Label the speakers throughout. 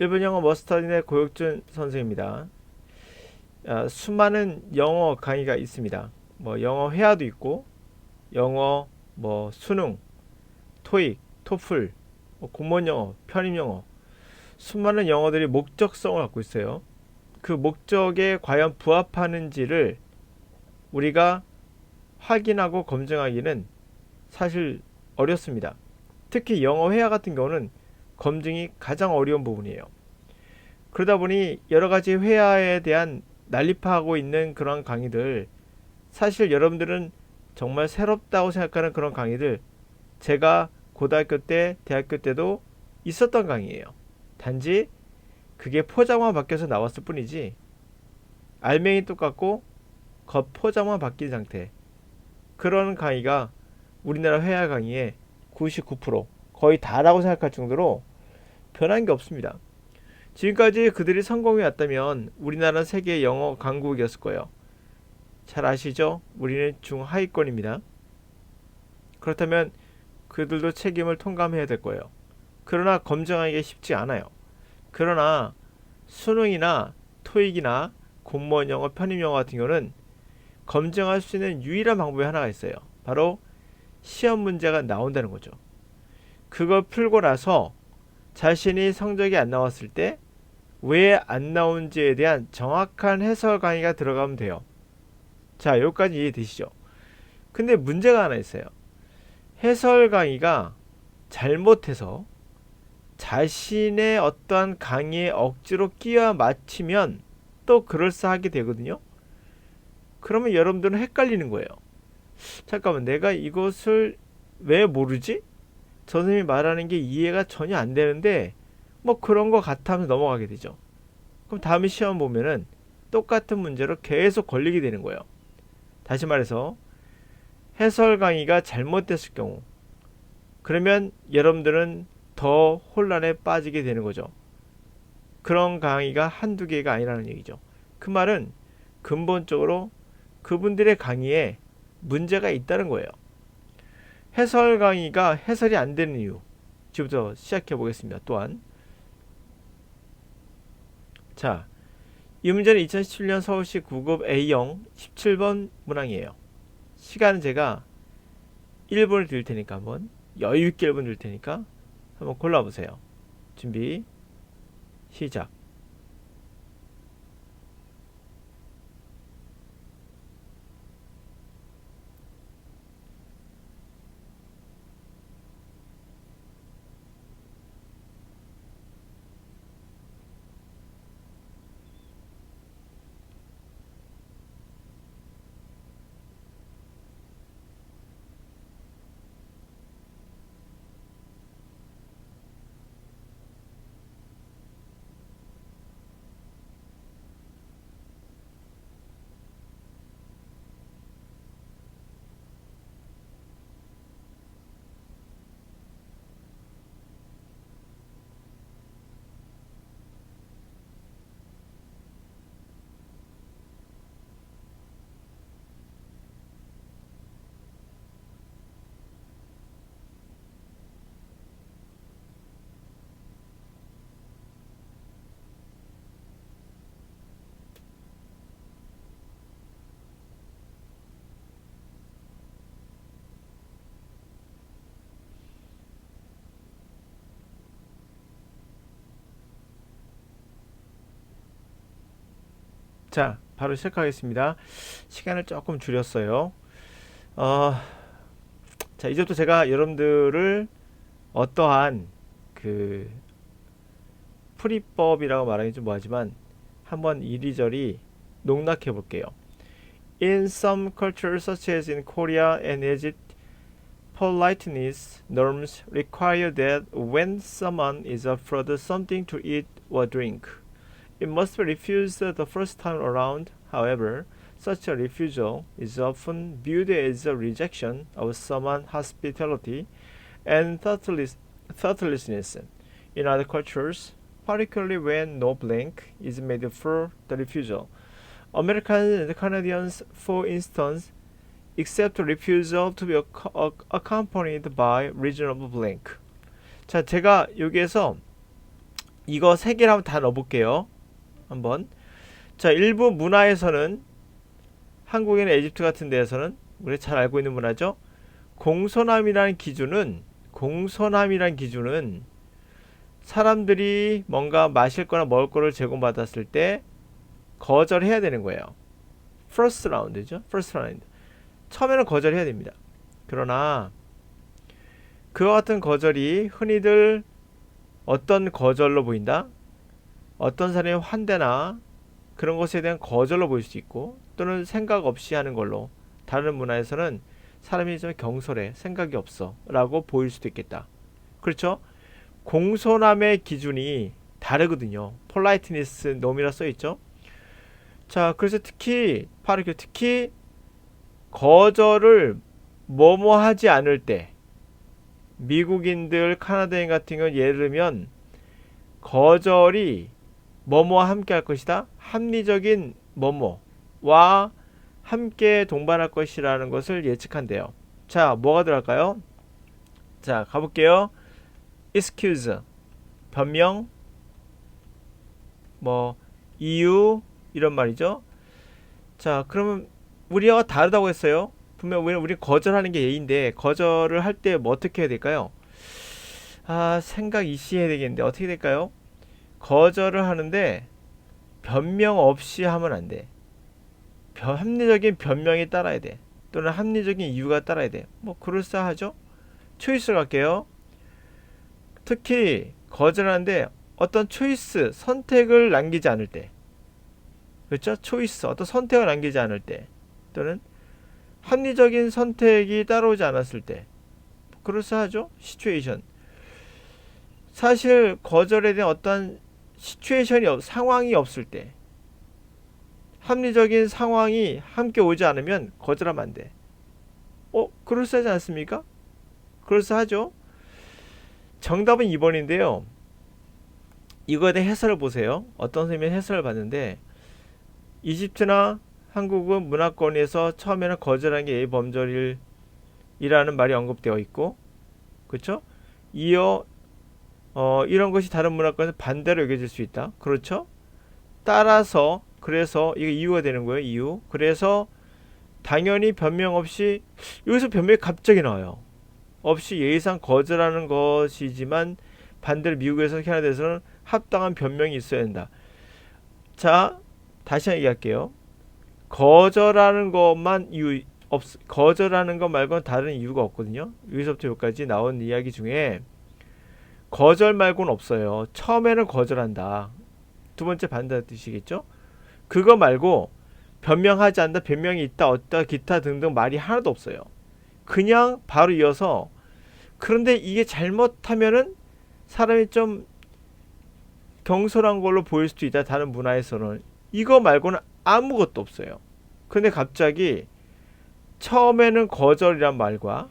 Speaker 1: 일본 영어 머스터딘의 고혁준 선생입니다. 아, 수많은 영어 강의가 있습니다. 뭐 영어 회화도 있고 영어 뭐 수능, 토익, 토플, 뭐 공무원 영어, 편입 영어 수많은 영어들이 목적성을 갖고 있어요. 그 목적에 과연 부합하는지를 우리가 확인하고 검증하기는 사실 어렵습니다. 특히 영어 회화 같은 경우는 검증이 가장 어려운 부분이에요. 그러다 보니 여러 가지 회화에 대한 난립하고 있는 그런 강의들 사실 여러분들은 정말 새롭다고 생각하는 그런 강의들 제가 고등학교 때, 대학교 때도 있었던 강의예요. 단지 그게 포장만 바뀌어서 나왔을 뿐이지 알맹이 똑같고 겉 포장만 바뀐 상태 그런 강의가 우리나라 회화 강의의 99% 거의 다라고 생각할 정도로 변한 게 없습니다. 지금까지 그들이 성공해 왔다면 우리나라는 세계 영어 강국이었을 거예요. 잘 아시죠? 우리는 중하위권입니다. 그렇다면 그들도 책임을 통감해야 될 거예요. 그러나 검증하기가 쉽지 않아요. 그러나 수능이나 토익이나 공무원 영어, 편입 영어 같은 경우는 검증할 수 있는 유일한 방법이 하나가 있어요. 바로 시험 문제가 나온다는 거죠. 그걸 풀고 나서 자신이 성적이 안 나왔을 때 왜 안 나온지에 대한 정확한 해설 강의가 들어가면 돼요. 자, 여기까지 이해되시죠? 근데 문제가 하나 있어요. 해설 강의가 잘못해서 자신의 어떠한 강의에 억지로 끼워 맞추면 또 그럴싸하게 되거든요. 그러면 여러분들은 헷갈리는 거예요. 잠깐만, 내가 이것을 왜 모르지? 선생님이 말하는 게 이해가 전혀 안 되는데 뭐 그런 거 같아 하면서 넘어가게 되죠. 그럼 다음에 시험 보면은 똑같은 문제로 계속 걸리게 되는 거예요. 다시 말해서 해설 강의가 잘못됐을 경우 그러면 여러분들은 더 혼란에 빠지게 되는 거죠. 그런 강의가 한두 개가 아니라는 얘기죠. 그 말은 근본적으로 그분들의 강의에 문제가 있다는 거예요. 해설 강의가 해설이 안 되는 이유. 지금부터 시작해 보겠습니다. 또한 자, 이 문제는 2017년 서울시 9급 A형 17번 문항이에요. 시간은 제가 1분을 드릴 테니까 한번 여유 있게 1분 드릴 테니까 한번 골라 보세요. 준비 시작. 자, 바로 시작하겠습니다. 시간을 조금 줄였어요. 어, 자, 이제부터 제가 여러분들을 어떠한 그 풀이법이라고 말하기 좀 뭐하지만 한번 이리저리 농락해 볼게요. In some cultures such as in Korea and Egypt, politeness norms require that when someone is offered something to eat or drink, It must be refused the first time around. However, such a refusal is often viewed as a rejection of someone's hospitality and thoughtless, thoughtlessness. In other cultures, particularly when no blank is made for the refusal, Americans and Canadians, for instance, accept a refusal to be ac- ac- accompanied by reasonable blank. 자, 제가 여기에서 이거 세 개를 한번 다 넣어볼게요. 한번. 자, 일부 문화에서는 한국이나 에집트 같은 데에서는 우리 잘 알고 있는 문화죠. 공손함이라는 기준은 공손함이라는 기준은 사람들이 뭔가 마실 거나 먹을 거를 제공받았을 때 거절해야 되는 거예요. first round죠. first round. 처음에는 거절해야 됩니다. 그러나 그와 같은 거절이 흔히들 어떤 거절로 보인다? 어떤 사람의 환대나 그런 것에 대한 거절로 보일 수 있고 또는 생각 없이 하는 걸로 다른 문화에서는 사람이 좀 경솔해 생각이 없어 라고 보일 수도 있겠다. 그렇죠? 공손함의 기준이 다르거든요. 폴라이트니스 놈이라 써 있죠. 자, 그래서 특히 그 특히 거절을 뭐뭐 하지 않을 때 미국인들, 카나다인 같은 경우 예를 들면 거절이 뭐뭐와 함께 할 것이다. 합리적인 뭐뭐와 함께 동반할 것이라는 것을 예측한대요. 자, 뭐가 들어갈까요? 자, 가볼게요. excuse 변명 뭐 이유 이런 말이죠. 자, 그러면 우리와 다르다고 했어요. 분명 우리 우리 거절하는 게 예인데 거절을 할 때 뭐 어떻게 해야 될까요? 아, 생각 이씨 해야 되겠는데 어떻게 될까요? 거절을 하는데 변명 없이 하면 안 돼. 변, 합리적인 변명이 따라야 돼. 또는 합리적인 이유가 따라야 돼. 뭐 그럴싸하죠? 초이스 갈게요. 특히 거절하는데 어떤 초이스, 선택을 남기지 않을 때. 그렇죠? 초이스, 어떤 선택을 남기지 않을 때. 또는 합리적인 선택이 따라오지 않았을 때. 그럴싸하죠? 시츄에이션. 사실 거절에 대한 어떤 시츄에이션이 없, 상황이 없을 때 합리적인 상황이 함께 오지 않으면 거절하면 안 돼. 어, 그럴싸하지 않습니까? 그럴싸하죠? 정답은 2번인데요. 이거에 대해 해설을 보세요. 어떤 선생님이 해설을 봤는데 이집트나 한국은 문화권에서 처음에는 거절한 게 예범절이라는 말이 언급되어 있고 그렇죠? 이어 어, 이런 것이 다른 문화권에서 반대로 여겨질 수 있다. 그렇죠? 따라서 그래서 이게 이유가 되는 거예요. 이유. 그래서 당연히 변명 없이 여기서 변명이 갑자기 나와요. 없이 예의상 거절하는 것이지만 반대로 미국에서 캐나다에서는 합당한 변명이 있어야 된다. 자, 다시 얘기할게요. 거절하는 것만 이유 없 거절하는 것 말고는 다른 이유가 없거든요. 여기서부터 여기까지 나온 이야기 중에 거절 말고는 없어요. 처음에는 거절한다. 두 번째 반대 뜻이겠죠? 그거 말고 변명하지 않는다, 변명이 있다, 어다, 기타 등등 말이 하나도 없어요. 그냥 바로 이어서 그런데 이게 잘못하면은 사람이 좀 경솔한 걸로 보일 수도 있다. 다른 문화에서는 이거 말고는 아무것도 없어요. 근데 갑자기 처음에는 거절이란 말과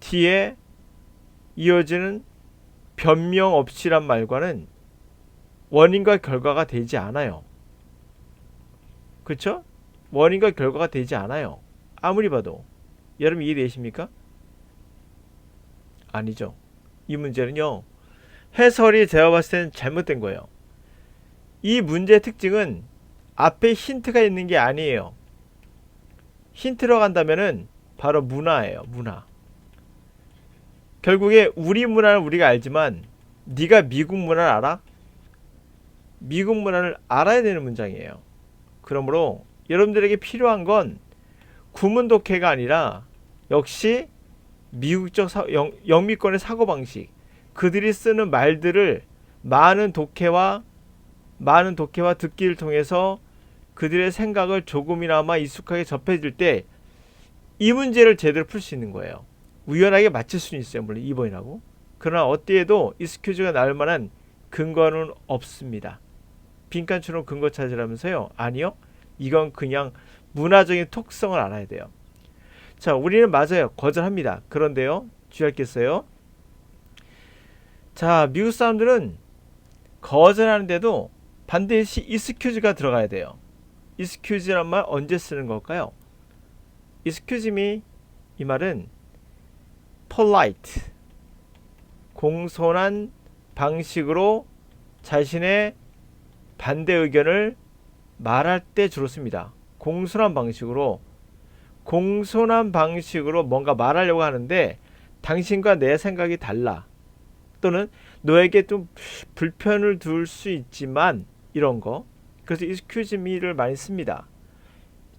Speaker 1: 뒤에 이어지는 변명 없이란 말과는 원인과 결과가 되지 않아요. 그렇죠? 원인과 결과가 되지 않아요. 아무리 봐도 여러분 이해되십니까? 아니죠. 이 문제는요. 해설이 제가 봤을 때는 잘못된 거예요. 이 문제의 특징은 앞에 힌트가 있는 게 아니에요. 힌트로 간다면은 바로 문화예요. 문화. 결국에 우리 문화는 우리가 알지만 네가 미국 문화를 알아? 미국 문화를 알아야 되는 문장이에요. 그러므로 여러분들에게 필요한 건 구문 독해가 아니라 역시 미국적 사, 영, 영미권의 사고방식 그들이 쓰는 말들을 많은 독해와 많은 독해와 듣기를 통해서 그들의 생각을 조금이나마 익숙하게 접해질 때 이 문제를 제대로 풀 수 있는 거예요. 우연하게 맞출 수는 있어요. 물론 2번이라고. 그러나 어디에도 이스큐즈가 나올 만한 근거는 없습니다. 빈칸처럼 근거 찾으라면서요? 아니요. 이건 그냥 문화적인 특성을 알아야 돼요. 자, 우리는 맞아요. 거절합니다. 그런데요. 주의할 게 있어요. 자, 미국 사람들은 거절하는데도 반드시 이스큐즈가 들어가야 돼요. 이스큐즈란 말 언제 쓰는 걸까요? me 이 말은 polite 공손한 방식으로 자신의 반대 의견을 말할 때 주로 씁니다. 공손한 방식으로 공손한 방식으로 뭔가 말하려고 하는데 당신과 내 생각이 달라. 또는 너에게 좀 불편을 둘 수 있지만 이런 거. 그래서 excuse me를 많이 씁니다.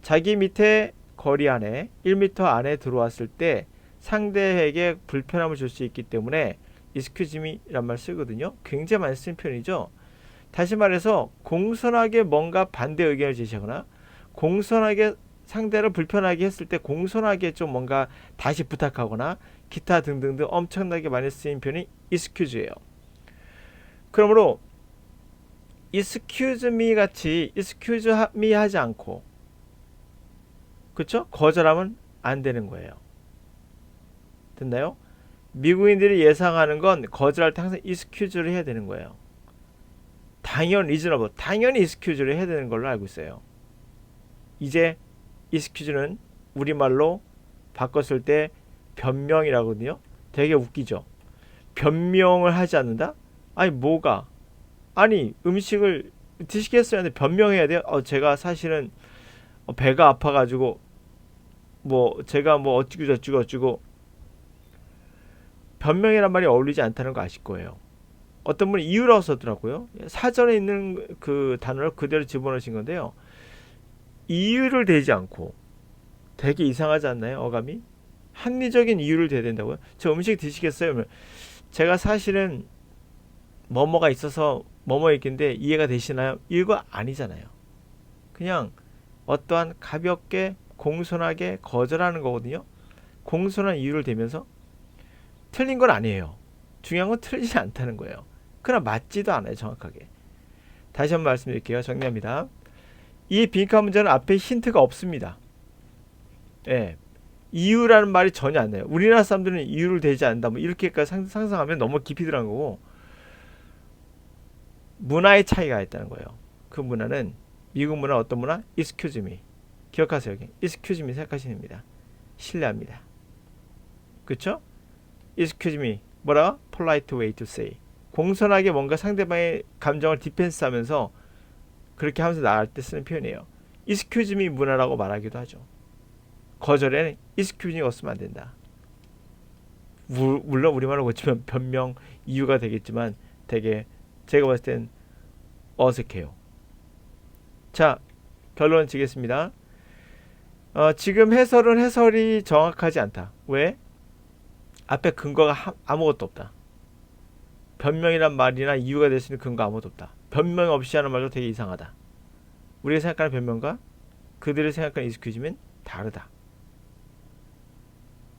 Speaker 1: 자기 밑에 거리 안에 1m 안에 들어왔을 때 상대에게 불편함을 줄 수 있기 때문에 me란 말 쓰거든요. 굉장히 많이 쓰는 표현이죠. 다시 말해서 공손하게 뭔가 반대 의견을 제시하거나 공손하게 상대를 불편하게 했을 때 공손하게 좀 뭔가 다시 부탁하거나 기타 등등등 엄청나게 많이 쓰인 표현이 excuse예요. 그러므로 excuse me 같이 excuse me 하지 않고 그렇죠? 거절하면 안 되는 거예요. 됐나요? 미국인들이 예상하는 건 거절할 때 항상 excuse를 해야 되는 거예요. 당연 reasonable, 당연히 excuse를 해야 되는 걸로 알고 있어요. 이제 excuse는 우리말로 바꿨을 때 변명이라거든요. 되게 웃기죠. 변명을 하지 않는다? 아니 뭐가? 아니 음식을 드시겠어요? 근데 변명해야 돼요. 어 제가 사실은 어, 배가 아파가지고 뭐 제가 뭐 어찌고 저찌고 어찌고 변명이란 말이 어울리지 않다는 거 아실 거예요. 어떤 분이 이유라고 썼더라고요. 사전에 있는 그 단어를 그대로 집어넣으신 건데요. 이유를 대지 않고 되게 이상하지 않나요? 어감이? 합리적인 이유를 대야 된다고요? 저 음식 드시겠어요? 그러면 제가 사실은 뭐뭐가 있어서 뭐뭐 있긴데 이해가 되시나요? 이거 아니잖아요. 그냥 어떠한 가볍게 공손하게 거절하는 거거든요. 공손한 이유를 대면서 틀린 건 아니에요. 중요한 건 틀리지 않다는 거예요. 그러나 맞지도 않아요, 정확하게. 다시 한번 말씀드릴게요. 정리합니다. 이 빈칸 문제는 앞에 힌트가 없습니다. 예. 이유라는 말이 전혀 안 나요. 우리나라 사람들은 이유를 대지 않는다. 뭐 이렇게까지 상, 상상하면 너무 깊이 들어간 거고 문화의 차이가 있다는 거예요. 그 문화는 미국 문화 어떤 문화? excuse me. 기억하세요. 여기. excuse me 생각하시면 됩니다. 신뢰합니다. 그렇죠? Excuse me. 뭐라? polite way to say. 공손하게 뭔가 상대방의 감정을 디펜스 하면서 그렇게 하면서 나갈 때 쓰는 표현이에요. excuse me 문화라고 말하기도 하죠. 거절에는 excuse me 없으면 안 된다. 무, 물론 우리말로 고치면 변명 이유가 되겠지만 되게 제가 봤을 땐 어색해요. 자 결론 지겠습니다. 어, 지금 해설은 해설이 정확하지 않다. 왜? 앞에 근거가 하, 아무것도 없다. 변명이란 말이나 이유가 될 수 있는 근거 아무것도 없다. 변명 없이 하는 말도 되게 이상하다. 우리가 생각하는 변명과 그들이 생각하는 이스큐즈면 다르다.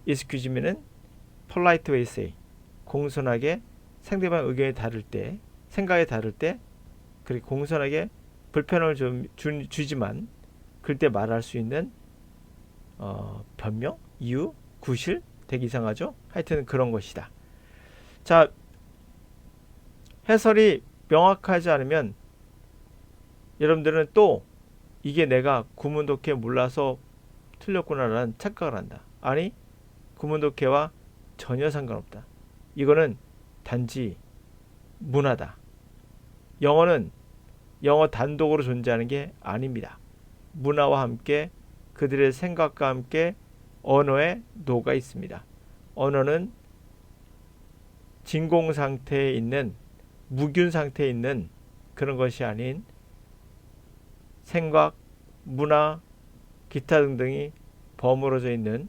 Speaker 1: 이스큐즈면은 way say 공손하게 상대방 의견이 다를 때 생각이 다를 때 그렇게 공손하게 불편함을 좀 주, 주지만 그때 말할 수 있는 어, 변명, 이유, 구실 되게 이상하죠? 하여튼 그런 것이다. 자, 해설이 명확하지 않으면 여러분들은 또 이게 내가 구문독해 몰라서 틀렸구나라는 착각을 한다. 아니, 구문독해와 전혀 상관없다. 이거는 단지 문화다. 영어는 영어 단독으로 존재하는 게 아닙니다. 문화와 함께 그들의 생각과 함께 언어에 녹아 있습니다. 언어는 진공 상태에 있는 무균 상태에 있는 그런 것이 아닌 생각, 문화, 기타 등등이 버무러져 있는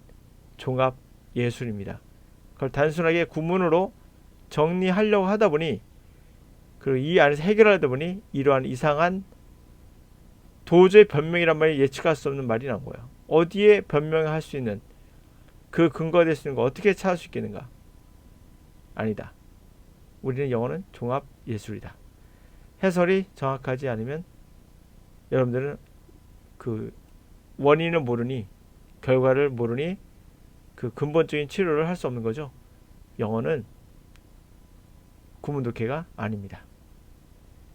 Speaker 1: 종합 예술입니다. 그걸 단순하게 구문으로 정리하려고 하다 보니 그리고 이 안에서 해결하다 보니 이러한 이상한 도저히 변명이란 말이 예측할 수 없는 말이 나온 거예요. 어디에 변명을 할수 있는 그 근거가 될 수 있는 거 어떻게 찾을 수 있겠는가? 아니다. 우리는 영어는 종합 예술이다. 해설이 정확하지 않으면 여러분들은 그 원인을 모르니 결과를 모르니 그 근본적인 치료를 할 수 없는 거죠. 영어는 구문독해가 아닙니다.